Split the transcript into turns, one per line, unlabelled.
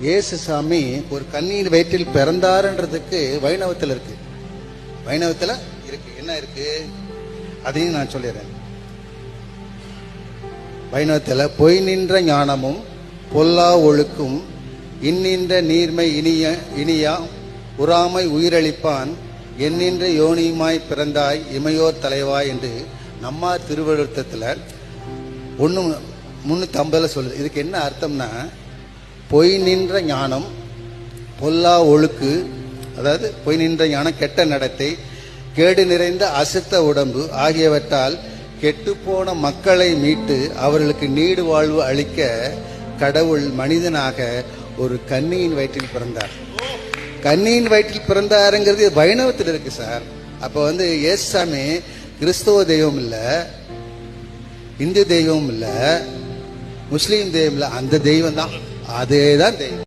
இயேசு சாமி ஒரு கண்ணியின் வயிற்றில் பிறந்தாருன்றதுக்கு வைணவத்தில் இருக்கு. வைணவத்தில் இருக்கு. என்ன இருக்கு? அதையும் நான் சொல்லிடுறேன். வைணவத்தில் பொய் நின்ற ஞானமும் பொல்லா ஒழுக்கும் இன்னின்ற நீர்மை இனிய இனியா உறாமை உயிரளிப்பான் என்னின்ற யோனியுமாய் பிறந்தாய் இமையோர் தலைவாய் என்று நம்மா திருவழுத்தத்தில் ஒன்று முன்னூற்றி ஐம்பதில் சொல்லுது. இதுக்கு என்ன அர்த்தம்னா பொய் நின்ற ஞானம் பொல்லா ஒழுக்கு அதாவது பொய் நின்ற ஞானம் கெட்ட நடத்தை கேடு நிறைந்த அசுத்த உடம்பு ஆகியவற்றால் கெட்டுப்போன மக்களை மீட்டு அவர்களுக்கு நீடு வாழ்வு அளிக்க கடவுள் மனிதனாக ஒரு கன்னியின் வயிற்றில் பிறந்தார். கன்னியின் வயிற்றில் பிறந்தாருங்கிறது வைணவத்தில் இருக்கு சார். அப்போ வந்து ஏசாமி கிறிஸ்தவ தெய்வம் இல்லை இந்து தெய்வம் இல்லை முஸ்லீம் தெய்வம் இல்லை அந்த தெய்வம் தான் அதே தான் தெய்வம்.